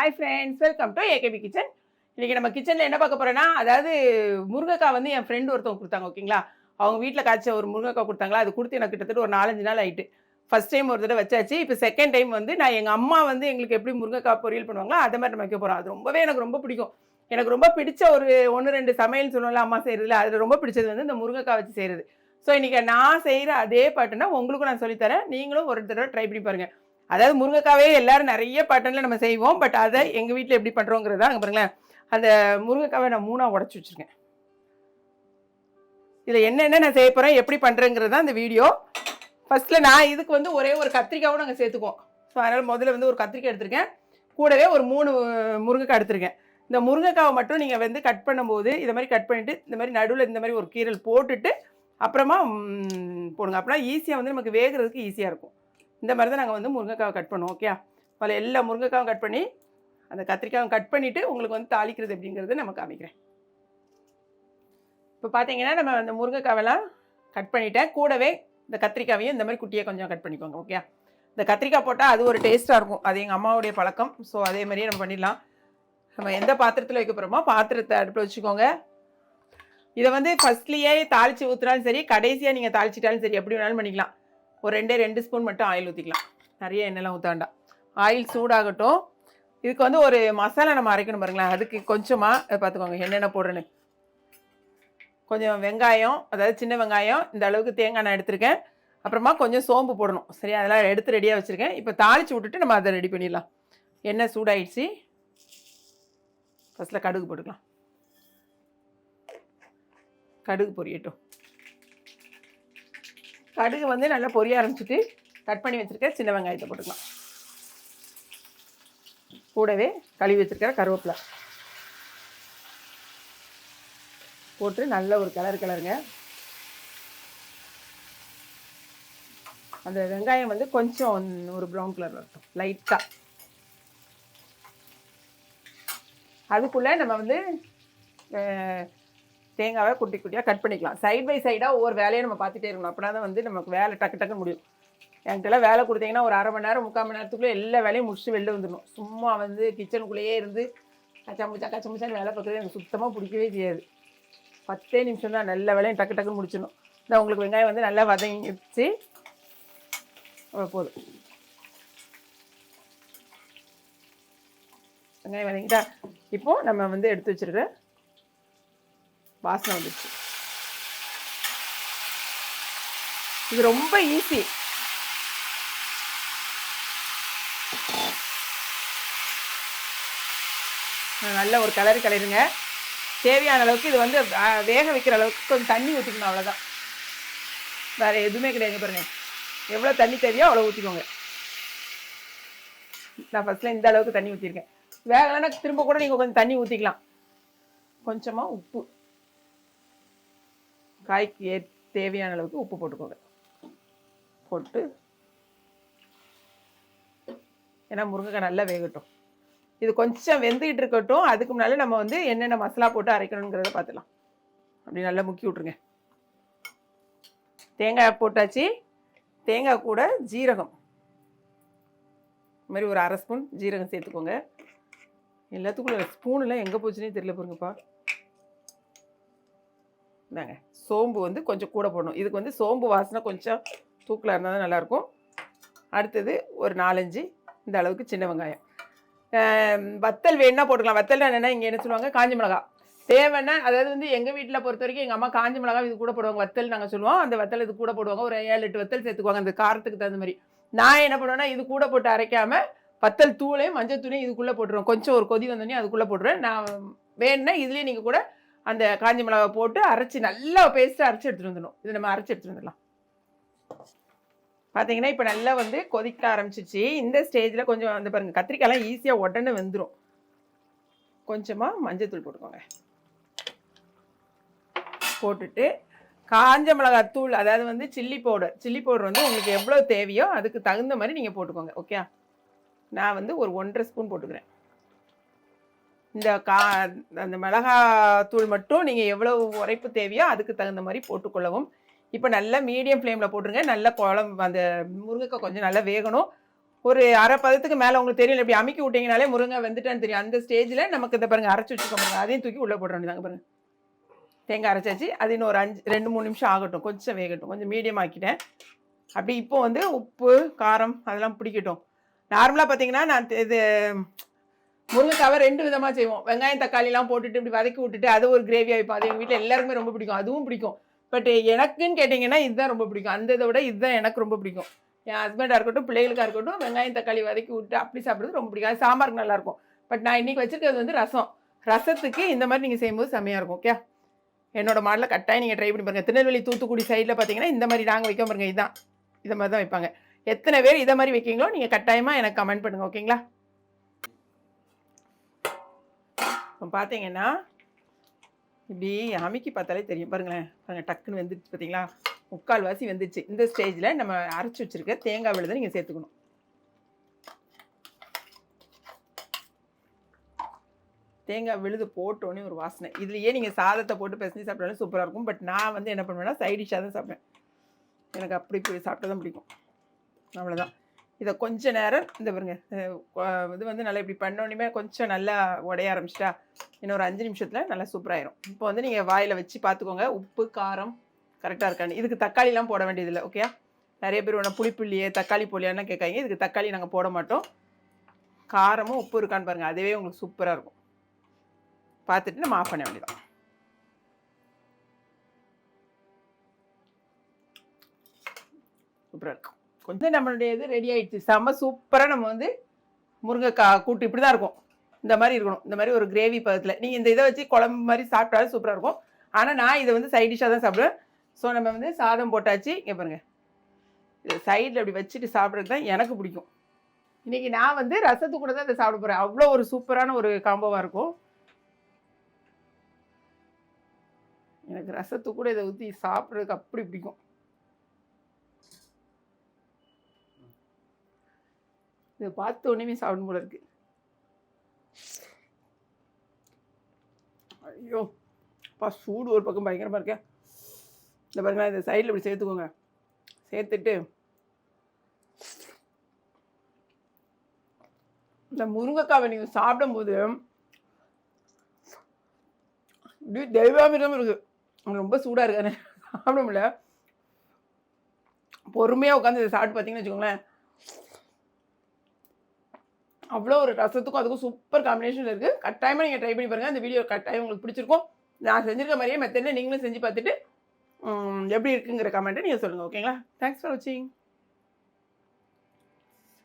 Hi friends welcome to AKP kitchen இன்றைக்கி நம்ம கிச்சனில் என்ன பார்க்க போகிறோன்னா அதாவது முருங்கைக்காய் வந்து என் ஃப்ரெண்டு ஒருத்தவங்க கொடுத்தாங்க ஓகேங்களா அவங்க வீட்டில் காய்ச்ச ஒரு முருங்கைக்காய் கொடுத்தாங்களா? அது கொடுத்து எனக்கு கிட்டத்தட்ட ஒரு நாலஞ்சு நாள் ஆயிட்டு. ஃபர்ஸ்ட் டைம் ஒரு தடவை வச்சாச்சு இப்போ செகண்ட் டைம் வந்து நான் எங்கள் அம்மா வந்து எங்களுக்கு எப்படி முருங்கைக்காய் பொரியல் பண்ணுவாங்களோ அதை மாதிரி நம்ம வைக்க போகிறோம் அது ரொம்பவே எனக்கு ரொம்ப பிடிக்கும். எனக்கு ரொம்ப பிடிச்ச ஒரு ஒன்று ரெண்டு சமையல் சொன்னோம்ல அம்மா செய்கிறதுல அதில் ரொம்ப பிடிச்சது வந்து இந்த முருங்கைக்காய் வச்சு செய்கிறது ஸோ இன்றைக்கி நான் செய்கிற அதே பாட்டுனா உங்களுக்கும் நான் சொல்லித்தரேன் நீங்களும் ஒரு தடவை ட்ரை பண்ணி பாருங்கள் அதாவது முருங்கைக்காவே எல்லாரும் நிறைய பேட்டர்னில் நம்ம செய்வோம் பட் அதை எங்கள் வீட்டில் எப்படி பண்ணுறோங்கிறதா அங்கே பாருங்களேன். அந்த முருங்கைக்காவை நான் மூணாக உடச்சி வச்சுருக்கேன். இதில் என்னென்ன நான் செய்ய போகிறேன் எப்படி பண்ணுறேங்கிறது தான் இந்த வீடியோ. ஃபஸ்ட்டில் நான் இதுக்கு வந்து ஒரே ஒரு கத்திரிக்காவும் நாங்கள் சேர்த்துக்குவோம். ஸோ அதனால் முதல்ல வந்து ஒரு கத்திரிக்காய் எடுத்திருக்கேன். கூடவே ஒரு மூணு முருங்கைக்காய் எடுத்திருக்கேன். இந்த முருங்கைக்காவை மட்டும் நீங்கள் வந்து கட் பண்ணும்போது இதை மாதிரி கட் பண்ணிவிட்டு இந்த மாதிரி நடுவில் இந்த மாதிரி ஒரு கீரல் போட்டுட்டு அப்புறமா போடுங்க. அப்படின்னா ஈஸியாக வந்து நமக்கு வேகிறதுக்கு ஈஸியாக இருக்கும். இந்த மாதிரி தான் நாங்கள் வந்து முருங்கைக்காவை கட் பண்ணுவோம் ஓகே அதில் எல்லா முருங்கைக்காவும் கட் பண்ணி அந்த கத்திரிக்காயும் கட் பண்ணிவிட்டு உங்களுக்கு வந்து தாளிக்கிறது அப்படிங்கிறத நம்ம காமிக்கிறேன். இப்போ பார்த்தீங்கன்னா நம்ம அந்த முருங்கைக்காவெல்லாம் கட் பண்ணிட்டேன். கூடவே இந்த கத்திரிக்காவையும் இந்த மாதிரி குட்டியை கொஞ்சம் கட் பண்ணிக்கோங்க ஓகே இந்த கத்திரிக்காய் போட்டால் அது ஒரு டேஸ்ட்டாக இருக்கும். அது எங்கள் அம்மாவுடைய பழக்கம். ஸோ அதே மாதிரியே நம்ம பண்ணிடலாம். நம்ம எந்த பாத்திரத்தில் வைக்க போகிறோமோ பாத்திரத்தை அடுப்பில் வச்சுக்கோங்க. இதை வந்து ஃபஸ்ட்லேயே தாளித்து ஊற்றுனாலும் சரி கடைசியாக நீங்கள் தாளிச்சிட்டாலும் சரி எப்படி வேணாலும் பண்ணிக்கலாம். ஒரு ரெண்டே ரெண்டு ஸ்பூன் மட்டும் ஆயில் ஊற்றிக்கலாம் நிறைய எண்ணெய்லாம் ஊற்ற வேண்டாம் ஆயில் சூடாகட்டும். இதுக்கு வந்து ஒரு மசாலா நம்ம அரைக்கணும் பாருங்களேன். அதுக்கு கொஞ்சமாக பார்த்துக்கோங்க என்னென்ன போடுறேன்னு. கொஞ்சம் வெங்காயம் அதாவது சின்ன வெங்காயம் இந்த அளவுக்கு தேங்காய் நான் எடுத்திருக்கேன். அப்புறமா கொஞ்சம் சோம்பு போடணும். சரி அதெல்லாம் எடுத்து ரெடியாக வச்சுருக்கேன். இப்போ தாளித்து விட்டுட்டு நம்ம அதை ரெடி பண்ணிடலாம். எண்ணெய் சூடாயிடுச்சு. ஃபஸ்ட்டில் கடுகு போட்டுக்கலாம். கடுகு பொரியட்டும். கடுகு வந்து நல்லா பொரிய ஆரம்பிச்சுட்டு கட் பண்ணி வச்சுருக்க சின்ன வெங்காயத்தை போட்டுக்கலாம். கூடவே கழுவி வச்சுருக்கிற கருவேப்பிலை. போட்டு நல்ல ஒரு கலர் கலருங்க அந்த வெங்காயம் வந்து கொஞ்சம் ஒரு ப்ரௌன் கலர் இருக்கும் லைட்டாக அதுக்குள்ளே நம்ம வந்து தேங்காவை குட்டி குட்டியாக கட் பண்ணிக்கலாம். சைட் பை சைடாக ஒவ்வொரு வேலையை நம்ம பார்த்துட்டே இருக்கணும். அப்படின்னா தான் வந்து நமக்கு வேலை டக்கு டக்குன்னு முடியும். என்கிட்டலாம் வேலை கொடுத்தீங்கன்னா ஒரு அரை மணி நேரம் முக்கால் மணி நேரத்துக்குள்ளே எல்லா வேலையும் முடிச்சுட்டு வெளில வந்துடணும். சும்மா வந்து கிச்சனுக்குள்ளேயே இருந்து கச்சமுச்சா கச்சமுச்சான்னு வேலை பார்க்குறது எனக்கு சுத்தமாக பிடிக்கவே செய்யாது. பத்தே நிமிஷம் தான் நல்ல வேலையும் டக்கு டக்குன்னு முடிச்சிடணும். நான் உங்களுக்கு வெங்காயம் வந்து நல்லா வதங்கிச்சு போதும். வெங்காயம் வதங்கிட்டா இப்போது நம்ம வந்து எடுத்து வச்சிருக்க வாசனை வந்துச்சு. இது ரொம்ப ஈஸி நல்ல ஒரு கலர் கலருங்க தேவையான அளவுக்கு இது வந்து வேக வைக்கிற அளவுக்கு கொஞ்சம் தண்ணி ஊற்றிக்கணும் அவ்வளோதான் வேறு எதுவுமே கிடையாது பாருங்க. எவ்வளோ தண்ணி தேவையோ அவ்வளோ ஊற்றிக்கோங்க நான் ஃபஸ்ட்டில் இந்த அளவுக்கு தண்ணி ஊற்றிருக்கேன் வேகலைன்னா திரும்ப கூட நீங்கள் கொஞ்சம் தண்ணி ஊற்றிக்கலாம் கொஞ்சமாக உப்பு. காய்க்கு ஏ தேவையான அளவுக்கு உப்பு போட்டுக்கோங்க. போட்டு ஏன்னா முருங்கைக்காய் நல்லா வேகட்டும். இது கொஞ்சம் வெந்துக்கிட்டு இருக்கட்டும். அதுக்கு முன்னாலே நம்ம வந்து என்னென்ன மசாலா போட்டு அரைக்கணுங்கிறத பார்த்துலாம் அப்படி நல்லா முக்கி விட்ருங்க தேங்காய் போட்டாச்சு. தேங்காய் கூட ஜீரகம். இது மாதிரி ஒரு அரை ஸ்பூன் ஜீரகம் சேர்த்துக்கோங்க. எல்லாத்துக்குள்ள ஸ்பூனில் எங்கே போச்சுன்னே தெரியல பாருங்கப்பா. இந்தாங்க. சோம்பு வந்து கொஞ்சம் கூட போடணும். இதுக்கு வந்து சோம்பு வாசனை கொஞ்சம் தூக்கலாக இருந்தால் தான் நல்லாயிருக்கும். அடுத்தது ஒரு நாலஞ்சு இந்த அளவுக்கு சின்ன வெங்காயம். வத்தல் வேணால் போட்டுக்கலாம். வத்தல் என்னென்னா இங்கே என்ன சொல்லுவாங்க? காஞ்ச மிளகா. தேவைன்னா அதாவது வந்து எங்கள் வீட்டில் பொறுத்த வரைக்கும் எங்கள் அம்மா காஞ்சி மிளகா இது கூட போடுவாங்க. வத்தல் நாங்கள் சொல்லுவோம். அந்த வத்தல் இது கூட போடுவாங்க. ஒரு ஏழு எட்டு வத்தல் சேர்த்துக்குவாங்க. அந்த காரத்துக்கு தகுந்த மாதிரி. நான் என்ன பண்ணுவேன்னா இது கூட போட்டு அரைக்காமல் வத்தல் தூளையும் மஞ்சள் தூளையும் இதுக்குள்ளே போட்டுருவோம் கொஞ்சம் ஒரு கொதி வந்தோடனே அதுக்குள்ளே போட்டுருவேன். நான் வேணுன்னா இதுலேயே நீங்கள் கூட அந்த காஞ்ச மிளகா போட்டு அரைச்சி நல்லா பேஸ்ட்டு அரைச்சி எடுத்துகிட்டு வந்துடணும். இது நம்ம அரைச்சி எடுத்துகிட்டு வந்துடலாம். பார்த்தீங்கன்னா இப்போ நல்லா வந்து கொதிக்க ஆரம்பிச்சிச்சு. இந்த ஸ்டேஜில் கொஞ்சம் அந்த பாருங்கள் கத்திரிக்காய்லாம் ஈஸியாக உடனே வெந்துடும் கொஞ்சமாக மஞ்சத்தூள் போட்டுக்கோங்க. போட்டுட்டு காஞ்ச மிளகாய் தூள் அதாவது வந்து சில்லி பவுடர் சில்லி பவுடர் வந்து உங்களுக்கு எவ்வளோ தேவையோ அதுக்கு தகுந்த மாதிரி நீங்கள் போட்டுக்கோங்க ஓகே நான் வந்து ஒரு ஒன்றரை ஸ்பூன் போட்டுக்கிறேன். இந்த கா அந்த மிளகாத்தூள் மட்டும் நீங்கள் எவ்வளோ உரைப்பு தேவையோ அதுக்கு தகுந்த மாதிரி போட்டுக்கொள்ளவும் இப்போ நல்லா மீடியம் ஃப்ளேமில் போட்டுருங்க. நல்ல குழம்பு அந்த முருங்கைக்காய் கொஞ்சம் நல்லா வேகணும். ஒரு அரை பதத்துக்கு மேலே உங்களுக்கு தெரியல இப்படி அமுக்கி விட்டீங்கனாலே முருங்கை வெந்துட்டான்னு தெரியும். அந்த ஸ்டேஜில் நமக்கு இந்த பாருங்கள் அரைச்சி வச்சுக்கோ பாருங்க. அதையும் தூக்கி உள்ளே போட வேண்டியதாங்க பாருங்க. தேங்காய் அரைச்சாச்சு. அது இன்னும் ஒரு அஞ்சு ரெண்டு மூணு நிமிஷம் ஆகட்டும். கொஞ்சம் வேகட்டும். கொஞ்சம் மீடியம் ஆக்கிட்டேன். அப்படி இப்போ வந்து உப்பு காரம் அதெல்லாம் பிடிக்கட்டும். நார்மலாக பார்த்தீங்கன்னா நான் இது முருங்கைக்காவை ரெண்டு விதமாக செய்வோம். வெங்காயம் தக்காளிலாம் போட்டுட்டு இப்படி வதக்கி விட்டுட்டு அது ஒரு கிரேவியாக வைப்போம் அது எங்கள் வீட்டில் எல்லாருக்குமே ரொம்ப பிடிக்கும். அதுவும் பிடிக்கும். பட் எனக்குன்னு கேட்டிங்கன்னா இதுதான் ரொம்ப பிடிக்கும். அந்த இதை விட இதுதான் எனக்கு ரொம்ப பிடிக்கும். என் ஹஸ்பண்டாக இருக்கட்டும் பிள்ளைகளுக்காக இருக்கட்டும் வெங்காயம் தக்காளி வதக்கி விட்டு அப்படி சாப்பிட்றது ரொம்ப பிடிக்கும். அது சாம்பாருக்கு நல்லாயிருக்கும் பட் நான் இன்றைக்கி வச்சிருக்கிறது வந்து ரசம். ரசத்துக்கு இந்த மாதிரி நீங்கள் செய்யும்போது செம்மையாக இருக்கும் ஓகே என்னோட மாடலில் கட்டாயம் நீங்கள் ட்ரை பண்ணி பாருங்கள் திருநெல்வேலி தூத்துக்குடி சைடில் பார்த்தீங்கன்னா இந்த மாதிரி நாங்கள் வைக்க பாருங்க. இதுதான் இதை மாதிரி தான் வைப்பாங்க. எத்தனை பேர் இதை மாதிரி வைக்கீங்களோ நீங்கள் கட்டாயமாக எனக்கு கமெண்ட் பண்ணுங்கள் ஓகேங்களா இப்போ பார்த்தீங்கன்னா இப்படி அமுக்கி பார்த்தாலே தெரியும். பாருங்களேன் பாருங்கள் டக்குன்னு வெந்துருச்சு பார்த்தீங்களா முக்கால் வாசி வெந்துருச்சு இந்த ஸ்டேஜில் நம்ம அரைச்சி வச்சிருக்க தேங்காய் விழுதை நீங்கள் சேர்த்துக்கணும். தேங்காய் விழுது போட்டோன்னே ஒரு வாசனை. இதுலேயே நீங்கள் சாதத்தை போட்டு பிசைஞ்சு சாப்பிட்டாலும் சூப்பராக இருக்கும். பட் நான் வந்து என்ன பண்ணுவேன்னா சைடிஷாக தான் சாப்பிட்றேன் எனக்கு அப்படி இப்படி சாப்பிட்டா தான் பிடிக்கும். அவ்வளோதான் இதை கொஞ்ச நேரம் இந்த பாருங்க இது வந்து நல்லா இப்படி பண்ணோன்னே கொஞ்சம் நல்லா உடைய ஆரம்பிச்சிட்டா இன்னும் ஒரு அஞ்சு நிமிஷத்தில் நல்லா சூப்பராயிரும் இப்போ வந்து நீங்கள் வாயில் வச்சு பார்த்துக்கோங்க உப்பு காரம் கரெக்டாக இருக்கான்னு. இதுக்கு தக்காளிலாம் போட வேண்டியதில்லை ஓகே நிறைய பேர் ஒன்று புளிப்பு இல்லையே தக்காளி போலியான்னு கேட்காங்க இதுக்கு தக்காளி நாங்கள் போட மாட்டோம். காரமும் உப்பு இருக்கான்னு பாருங்கள் அதுவே உங்களுக்கு சூப்பராக இருக்கும். பார்த்துட்டு நம்ம ஆஃப் பண்ண வேண்டியதான் சூப்பராக இருக்கும். கொஞ்சம் நம்மளுடைய இது ரெடி ஆகிடுச்சு செம்ம சூப்பராக நம்ம வந்து முருங்கைக்காய் கூட்டு இப்படி தான் இருக்கும். இந்த மாதிரி இருக்கணும். இந்த மாதிரி ஒரு கிரேவி பதத்தில். நீங்கள் இந்த இதை வச்சு குழம்பு மாதிரி சாப்பிட்டாலும் சூப்பராக இருக்கும். ஆனால் நான் இதை வந்து சைட் டிஷ்ஷாக தான் சாப்பிடுவேன். ஸோ நம்ம வந்து சாதம் போட்டாச்சு. இங்கே பாருங்கள் இது சைடில் அப்படி வச்சுட்டு சாப்பிட்றது தான் எனக்கு பிடிக்கும். இன்றைக்கி நான் வந்து ரசத்து கூட தான் இதை சாப்பிட போகிறேன் அவ்வளோ ஒரு சூப்பரான ஒரு காம்போவாக இருக்கும். எனக்கு ரசத்து கூட இதை ஊற்றி சாப்பிட்றதுக்கு அப்படி பிடிக்கும். இதை பார்த்த உடனே சாப்பிடும் போல இருக்கு. ஐயோ அப்பா சூடு ஒரு பக்கம் பயங்கரமாக இருக்கேன் இந்த பாருங்களா இந்த சைடில் இப்படி சேர்த்துக்கோங்க. சேர்த்துட்டு இந்த முருங்கைக்காவை நீங்கள் சாப்பிடும்போது இப்படி தெய்வாமிரம் இருக்கு. ரொம்ப சூடாக இருக்காரு சாப்பிட முடியல. பொறுமையாக உட்காந்து இதை சாப்பிட்டு பார்த்தீங்கன்னு வச்சுக்கோங்களேன். அவ்வளோ ஒரு ரசத்துக்கும் அதுக்கும் சூப்பர் காம்பினேஷன் இருக்குது கட்டாயமாக நீங்கள் ட்ரை பண்ணி பாருங்கள் அந்த வீடியோ கட்டாயம் உங்களுக்கு பிடிச்சிருக்கும். நான் செஞ்சிருக்க மாதிரியே மெத்தடில் நீங்களும் செஞ்சு பார்த்துட்டு எப்படி இருக்குங்கிற கமெண்ட்டை நீங்கள் சொல்லுங்கள் ஓகேங்களா தேங்க்ஸ் ஃபார் வாட்சிங்